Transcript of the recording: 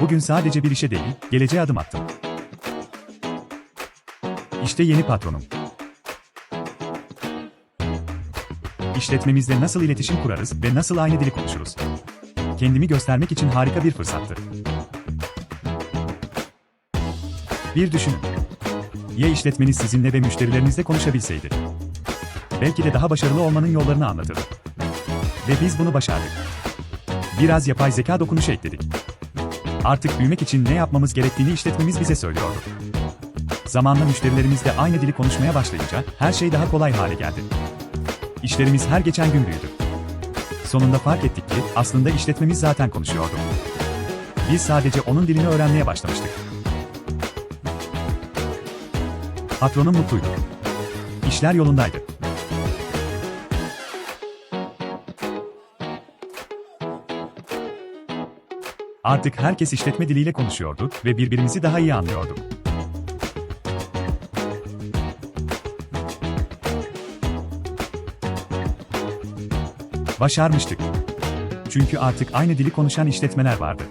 Bugün sadece bir işe değil, geleceğe adım attım. İşte yeni patronum. İşletmemizde nasıl iletişim kurarız ve nasıl aynı dili konuşuruz? Kendimi göstermek için harika bir fırsattı. Bir düşünün. Ya işletmeniz sizinle ve müşterilerinizle konuşabilseydi? Belki de daha başarılı olmanın yollarını anlatırdı. Ve biz bunu başardık. Biraz yapay zeka dokunuşu ekledik. Artık büyümek için ne yapmamız gerektiğini işletmemiz bize söylüyordu. Zamanla müşterilerimiz de aynı dili konuşmaya başlayınca her şey daha kolay hale geldi. İşlerimiz her geçen gün büyüdü. Sonunda fark ettik ki aslında işletmemiz zaten konuşuyordu. Biz sadece onun dilini öğrenmeye başlamıştık. Patronum mutluydu. İşler yolundaydı. Artık herkes işletme diliyle konuşuyordu ve birbirimizi daha iyi anlıyorduk. Başarmıştık. Çünkü artık aynı dili konuşan işletmeler vardı.